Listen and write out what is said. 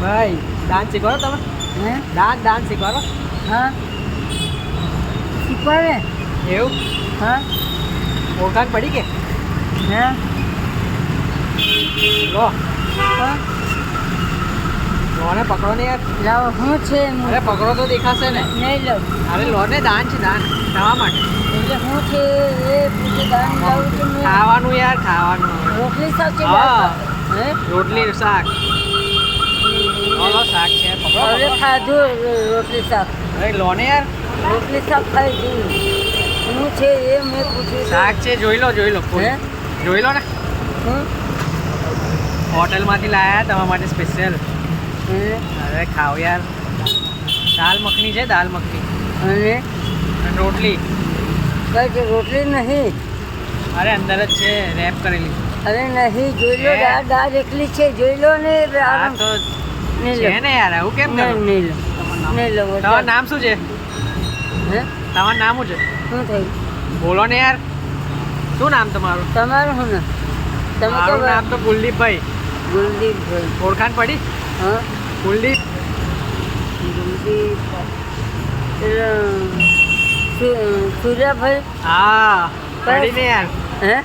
ભાઈ ડાન્સ શીખવાડો તમે? હે? ડાન્સ ડાન્સ શીખવાડો હા. શીખવાડે? એવું? હા. ઓળખાણ પડી કે? હે? લો. લોને પકડો ને યાર. લાવો શું છે? અરે પકડો તો દેખાશે ને. નહીં લો અરે લો ને દાન છે દાન ખાવા માટે. એટલે હું છે એ પૂછે દાન લાવું છું ખાવાનું યાર ખાવાનું. રોટલી શાક છે હા. હે? રોટલી શાક લો લો શાક છે પકડો હવે પકડો. ખાધું રોટલી શાક. અરે લોને યાર. રોટલી શાક ખાઈ જોયું. શું છે એ મેં પૂછ્યું શાક છે જોઈ લો જોઈ લો. જોઈ લો ને. હોટલમાંથી લાયા તમારા માટે સ્પેશિયલ? અરે ખાવ યાર. દાલ મખની છે દાલ મખની. અને? રોટલી. કઈ છે રોટલી નહીં? અરે અંદર જ છે રેપ કરેલી. અરે નહીં જોઈ લો દાળ દાળ એકલી છે જોઈ લો ને આ તો છે લો ને યાર આવું કેમ કરો? નહીં લો તમારું નામ શું છે? હે? તમારું નામ શું છે? શું થયું? બોલો ને યાર. શું નામ તમારું? તમારું શું ને તમે તો નામ તો કુલદીપભાઈ. ગુલદીપભાઈ ઓળખાણ પડી? હા. કુલદીપ. ગુલદીપ પેલો હા પડી ને યાર. હે?